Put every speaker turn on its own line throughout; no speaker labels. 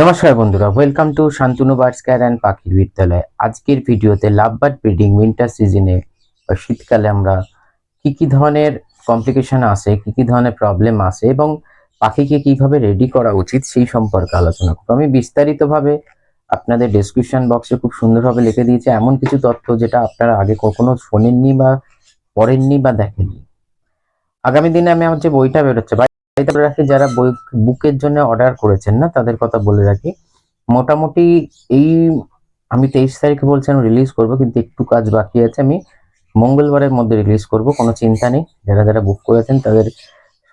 নমস্কার বন্ধুরা welcome to Shantanu birds care and পাখির বিদ্যালয় আজকের ভিডিওতে লাভ বার্ড ব্রিডিং উইন্টার সিজনে বা শীতকালে আমরা কি কি ধরনের কমপ্লিকেশন আসে কি কি ধরনের প্রবলেম আসে এবং পাখিকে কীভাবে রেডি করা উচিত সেই সম্পর্কে আলোচনা করব। আমি বিস্তারিতভাবে আপনাদের ডেসক্রিপশন বক্সে খুব সুন্দরভাবে লিখে দিয়েছি। এমন কিছু তথ্য যেটা আপনারা আগে কখনো শোনেননি বা পড়েননি বা দেখেননি। আগামী দিনে আমি আমার যে বইটা বেরোচ্ছে বলে রাখি, যারা বই বুকের জন্য অর্ডার করেছেন না, তাদের কথা বলে রাখি। মোটামুটি এই আমি তেইশ তারিখে বলছেন রিলিজ করব, কিন্তু একটু কাজ বাকি আছে। আমি মঙ্গলবারের মধ্যে রিলিজ করব, কোনো চিন্তা নেই। যারা যারা বুক করেছেন, তাদের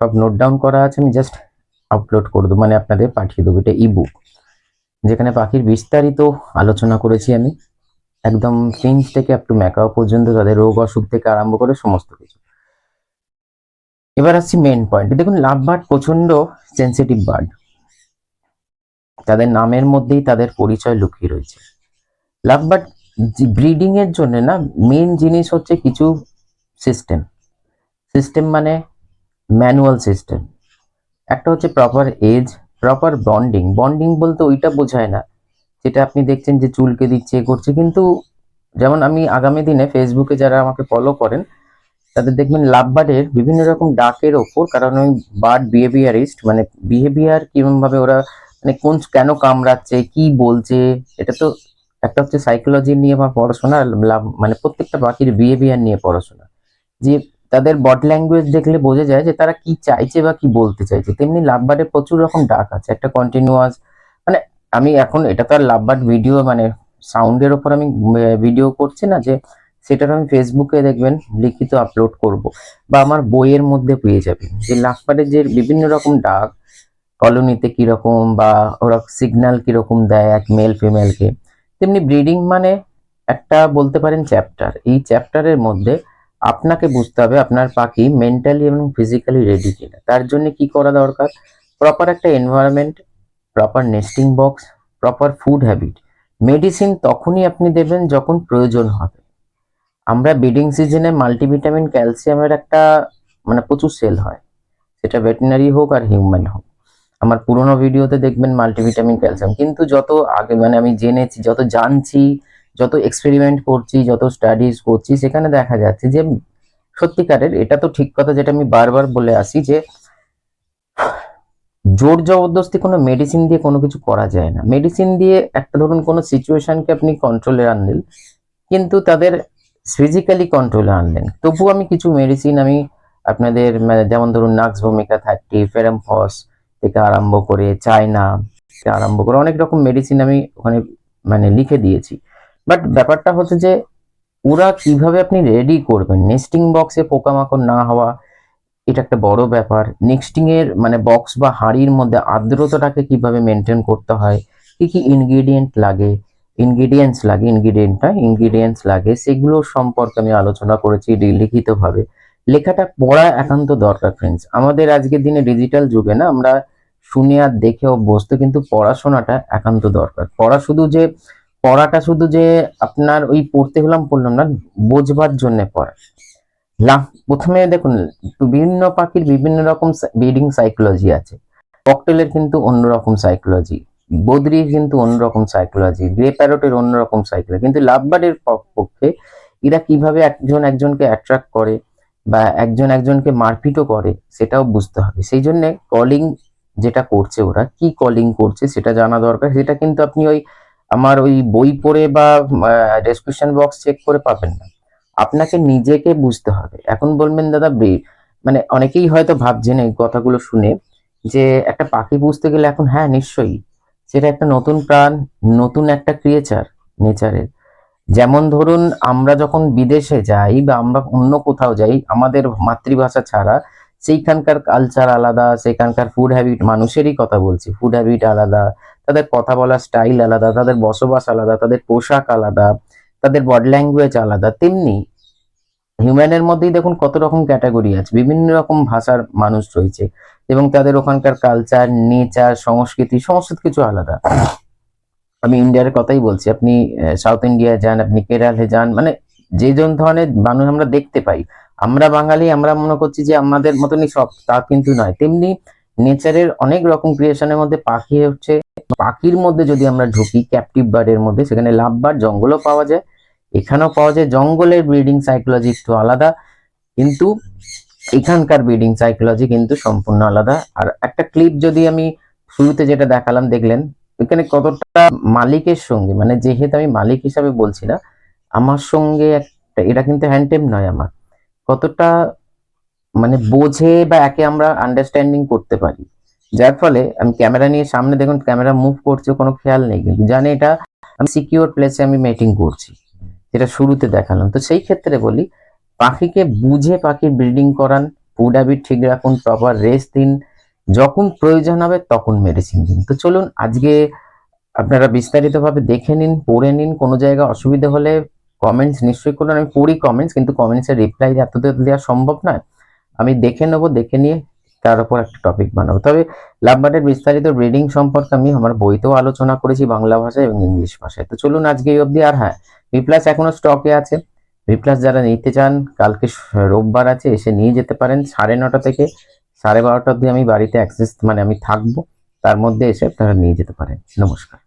সব নোট ডাউন করা আছে, আমি জাস্ট আপলোড করে দেবো মানে আপনাদের পাঠিয়ে দেবো। এটা ই বুক যেখানে পাখির বিস্তারিত আলোচনা করেছি আমি। একদম ফিঞ্চ থেকে আপ টু ম্যাকাও পর্যন্ত, তাদের রোগ অসুখ থেকে আরম্ভ করে সমস্ত কিছু। এবার আসছি মেন পয়েন্ট দেখুন, লাভ বার্ড প্রচণ্ড সেন্সিটিভ বার্ড তাদের নামের মধ্যেই তাদের পরিচয় লুকিয়ে রয়েছে। লাভ বার্ড ব্রিডিং এর জন্য না মেন জিনিস হচ্ছে কিছু সিস্টেম সিস্টেম মানে ম্যানুয়াল সিস্টেম একটা হচ্ছে proper age proper bonding bonding বলতে ওইটা বোঝায় না, যেটা আপনি দেখছেন যে চুলকে দিচ্ছে করছে। কিন্তু যেমন আমি আগামী দিনে ফেসবুকে যারা আমাকে ফলো করেন তাদের দেখবেন লাভ বার্ডের বিভিন্ন রকম ডাকের ওপর, কারণ ওই বার্ড বিহেভিয়ারিস্ট মানে বিহেভিয়ার কীরকম ভাবে ওরা মানে কোন কেন কামড়াচ্ছে, কি বলছে, এটা তো একটা হচ্ছে সাইকোলজি নিয়ে বা পড়াশোনা, লাভ মানে প্রত্যেকটা পাখির বিহেভিয়ার নিয়ে পড়াশোনা। যে তাদের বডি ল্যাঙ্গুয়েজ দেখলে বোঝা যায় যে তারা কি চাইছে বা কি বলতে চাইছে। তেমনি লাভ বার্ডের প্রচুর রকম ডাক আছে, একটা কন্টিনিউয়াস মানে আমি এখন, এটা তো আর লাভ বার্ড ভিডিও মানে সাউন্ডের ওপর আমি ভিডিও করছি না যে সেটার আমি ফেসবুকে দেখবেন লিখিত আপলোড করব বা আমার বইয়ের মধ্যে পেয়ে যাবেন। যে লাফবারের যে বিভিন্ন রকম ডাক, কলোনিতে কীরকম বা ওরা সিগন্যাল কীরকম দেয় এক মেল ফিমেলকে তেমনি ব্রিডিং মানে একটা বলতে পারেন চ্যাপ্টার এই চ্যাপ্টারের মধ্যে আপনাকে বুঝতে হবে আপনার পাখি মেন্টালি এবং ফিজিক্যালি রেডি কিনা। তার জন্য কি করা দরকার? প্রপার একটা environment proper nesting box proper food habit medicine তখনই আপনি দেবেন যখন প্রয়োজন হবে। আমরা ব্রিডিং সিজনে মাল্টিভিটামিন ক্যালসিয়ামের একটা মানে প্রচুর সেল হয়। সেটা ভেটেনারি হোক আর হিউম্যান হোক। আমার পুরোনো ভিডিওতে দেখবেন মাল্টিভিটামিন ক্যালসিয়াম কিন্তু যত আগে মানে আমি জেনেছি, যত জানছি, যত এক্সপেরিমেন্ট করছি, যত স্টাডিজ করছি, সেখানে দেখা যাচ্ছে যে সত্যিকারের এটা তো ঠিক কথা যেটা আমি বারবার বলে আসি যে জোর জবরদস্তি কোনো মেডিসিন দিয়ে কোনো কিছু করা যায় না। মেডিসিন দিয়ে একটা ধরুন কোনো সিচুয়েশনকে আপনি কন্ট্রোলে আনলেন, কিন্তু তাদের ফিজিক্যালি কন্ট্রোলে আনলেন। তবু আমি কিছু মেডিসিন আমি আপনাদের মানে যেমন ধরুন নাক্স ভূমিকা থার্টি ফেরাম ফেরামফস থেকে আরম্ভ করে চায়না থেকে আরম্ভ করে অনেক রকম মেডিসিন আমি ওখানে মানে লিখে দিয়েছি। বাট ব্যাপারটা হচ্ছে যে, ওরা কীভাবে আপনি রেডি করবেন? নেস্টিং বক্সে পোকামাকড় না হওয়া, এটা একটা বড় ব্যাপার। নেক্সটিং এর মানে বক্স বা হাঁড়ির মধ্যে আর্দ্রতাটাকে কীভাবে মেনটেন করতে হয়? কি কি ইনগ্রেডিয়েন্ট লাগে? ইনগ্রিডিয়েন্টস লাগে ইনগ্রিডিয়েন্টটা ইনগ্রিডিয়েন্টস লাগে সেগুলো সম্পর্কে আমি আলোচনা করেছি লিখিতভাবে। লেখাটা পড়া একান্ত দরকার ফ্রেন্ডস আমাদের আজকের দিনে ডিজিটাল যুগে না, আমরা শুনে আর দেখে অভ্যস্ত, কিন্তু পড়াশোনাটা একান্ত দরকার। পড়া শুধু যে, পড়াটা শুধু যে আপনার ওই পড়তে হলাম, পড়লাম না, বোঝবার জন্য পড়া। লাভ প্রথমে দেখুন, বিভিন্ন পাখির বিভিন্ন রকম ব্রিডিং সাইকোলজি আছে। ককটেলের কিন্তু অন্যরকম সাইকোলজি বদ্রির কিন্তু অন্যরকম সাইকোলজি গ্রে প্যারটের অন্যরকম সাইকোলজি কিন্তু লাভবার্ডের পক্ষে এরা কীভাবে একজন একজনকে অ্যাট্রাক্ট করে বা একজন একজনকে মারপিটও করে সেটাও বুঝতে হবে। সেই জন্য কলিং যেটা করছে ওরা, কি কলিং করছে সেটা জানা দরকার। সেটা কিন্তু আপনি ওই আমার ওই বই পড়ে বা ডেসক্রিপশন বক্স চেক করে পাবেন না। আপনাকে নিজেকে বুঝতে হবে। এখন বলবেন, দাদা মানে অনেকেই হয়তো ভাবছেন এই কথাগুলো শুনে যে একটা পাখি বুঝতে গেলে এখন হ্যাঁ নিশ্চয়ই সেটা একটা নতুন প্রাণ, নতুন একটা ক্রিয়েচার নেচারের যেমন ধরুন, আমরা যখন বিদেশে যাই বা আমরা অন্য কোথাও যাই, আমাদের মাতৃভাষা ছাড়া সেইখানকার কালচার আলাদা, সেখানকার ফুড হ্যাবিট মানুষেরই কথা বলছি। ফুড হ্যাবিট আলাদা, তাদের কথা বলার স্টাইল আলাদা, তাদের বসবাস আলাদা, তাদের পোশাক আলাদা, তাদের বডি ল্যাঙ্গুয়েজ আলাদা, তেমনি হিউম্যানের মধ্যেই দেখুন কত রকম ক্যাটাগরি আছে, বিভিন্ন রকম ভাষার মানুষ রয়েছে। এবং তাদের ওখানকার কালচার নেচার সংস্কৃতি, সমস্ত কিছু আলাদা। আমি ইন্ডিয়ার কথাই বলছি, আপনি সাউথ ইন্ডিয়া যান, আপনি কেরালে যান মানে যে জন ধরনের মানুষ আমরা দেখতে পাই, আমরা বাঙালি, আমরা মনে করছি যে আমাদের মতনই সব, তা কিন্তু নয়। তেমনি নেচারের অনেক রকম ক্রিয়েশনের মধ্যে পাখি হচ্ছে। পাখির মধ্যে যদি আমরা ঢুকি ক্যাপটিভ বার্ডের মধ্যে, সেখানে লাভ বার্ড জঙ্গলও পাওয়া যায়। এখানেও পাওয়া যায়, জঙ্গলের ব্রিডিং সাইকোলজি একটু আলাদা। কিন্তু এখানকার ব্রিডিং সাইকোলজি কিন্তু সম্পূর্ণ আলাদা। আর একটা ক্লিপ যদি আমি শুরুতে যেটা দেখালাম, দেখলেন, এখানে কতটা মালিকের সঙ্গে মানে যেহেতু আমি মালিক হিসাবে বলছি না, আমার সঙ্গে একটা, এটা কিন্তু হ্যান্ডটেম নয় আমার। কতটা মানে বোঝে বা একে আমরা আন্ডারস্ট্যান্ডিং করতে পারি। যার ফলে আমি ক্যামেরা নিয়ে সামনে দেখুন ক্যামেরা মুভ করছে, কোনো খেয়াল নেই, কিন্তু জানি এটা আমি সিকিউর প্লেসে আমি মেটিং করছি, যেটা শুরুতে দেখালাম। তো সেই ক্ষেত্রে বলি পাখিকে বুঝে পাখির ব্রিডিং করান ফুড হ্যাবিট ঠিক রাখুন প্রপার রেস্ট দিন, যখন প্রয়োজন হবে তখন মেডিসিন দিন। তো চলুন আজকে আপনারা বিস্তারিতভাবে দেখে নিন, পড়ে নিন, কোনো জায়গায় অসুবিধা হলে কমেন্টস নিশ্চয়ই করুন। আমি পড়ি কমেন্টস কিন্তু কমেন্টসের রিপ্লাই এত দেওয়া সম্ভব নয়। আমি দেখে নেব, দেখে নিয়ে তার উপর একটা টপিক বানাবো। তবে লাভবার্ডের বিস্তারিত ব্রিডিং সম্পর্কে আমি আমার বইতেও আলোচনা করেছি বাংলা ভাষায় এবং ইংলিশ ভাষায়। তো চলুন আজকে এই অবধি, আর হ্যাঁ ভি প্লাস এখনও স্টকে আছে। ভি প্লাস যারা নিতে চান, কালকে রোববার আছে, এসে নিয়ে যেতে পারেন। সাড়ে নটা থেকে সাড়ে বারোটা অবধি আমি বাড়িতে অ্যাক্সেস মানে আমি থাকব। তার মধ্যে এসে আপনারা নিয়ে যেতে পারেন। নমস্কার।